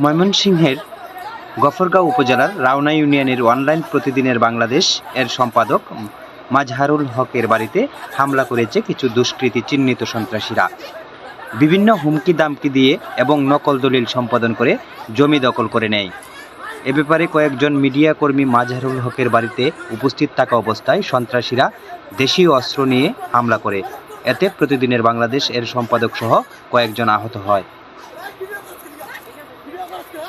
ময়মনসিংহের গফরগাঁও উপজেলার রাওনা ইউনিয়নের অনলাইন প্রতিদিনের বাংলাদেশ এর সম্পাদক মাজহারুল হকের বাড়িতে হামলা করেছে কিছু দুষ্কৃতী চিহ্নিত সন্ত্রাসীরা। বিভিন্ন হুমকি দামকি দিয়ে এবং নকল দলিল সম্পাদন করে জমি দখল করে নেয়। এ ব্যাপারে কয়েকজন মিডিয়া কর্মী মাজহারুল হকের বাড়িতে উপস্থিত থাকা অবস্থায় সন্ত্রাসীরা দেশীয় অস্ত্র নিয়ে হামলা করে। এতে প্রতিদিনের বাংলাদেশ এর সম্পাদক সহ কয়েকজন আহত হয়।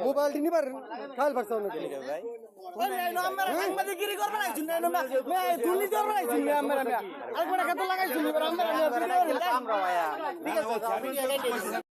মোবাইলটি নিবার খাল পারছাও নাকি? সাংবাদিকগিরি করবে না শুনবে না দুর্নীতি করবে না শুনবে আমরা আরেকবার খাতা লাগাই শুনবে আমরা ঠিক আছে